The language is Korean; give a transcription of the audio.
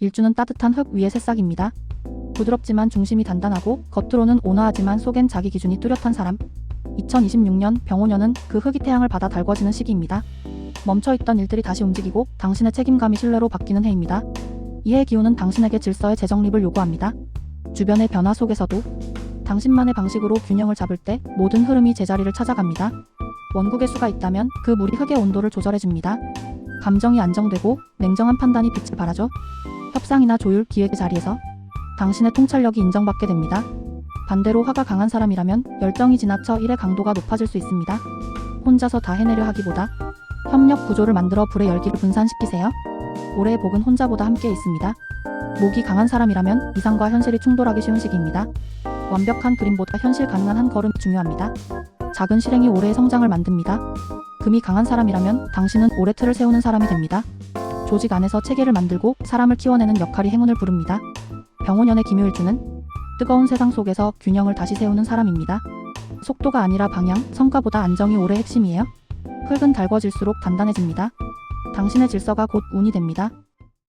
일주는 따뜻한 흙 위의 새싹입니다. 부드럽지만 중심이 단단하고 겉으로는 온화하지만 속엔 자기 기준이 뚜렷한 사람. 2026년 병오년은 그 흙이 태양을 받아 달궈지는 시기입니다. 멈춰있던 일들이 다시 움직이고 당신의 책임감이 신뢰로 바뀌는 해입니다. 이 해 기운은 당신에게 질서의 재정립을 요구합니다. 주변의 변화 속에서도 당신만의 방식으로 균형을 잡을 때 모든 흐름이 제자리를 찾아갑니다. 원국의 수가 있다면 그 물이 흙의 온도를 조절해줍니다. 감정이 안정되고 냉정한 판단이 빛을 발하죠. 협상이나 조율 기획의 자리에서 당신의 통찰력이 인정받게 됩니다. 반대로 화가 강한 사람이라면 열정이 지나쳐 일의 강도가 높아질 수 있습니다. 혼자서 다 해내려 하기보다 협력 구조를 만들어 불의 열기를 분산시키세요. 올해의 복은 혼자보다 함께 있습니다. 목이 강한 사람이라면 이상과 현실이 충돌하기 쉬운 시기입니다. 완벽한 그림보다 현실 가능한 한 걸음이 중요합니다. 작은 실행이 올해의 성장을 만듭니다. 금이 강한 사람이라면 당신은 올해 틀을 세우는 사람이 됩니다. 조직 안에서 체계를 만들고 사람을 키워내는 역할이 행운을 부릅니다. 병원연의 김효일주는 뜨거운 세상 속에서 균형을 다시 세우는 사람입니다. 속도가 아니라 방향, 성과보다 안정이 올해 핵심이에요. 흙은 달궈질수록 단단해집니다. 당신의 질서가 곧 운이 됩니다.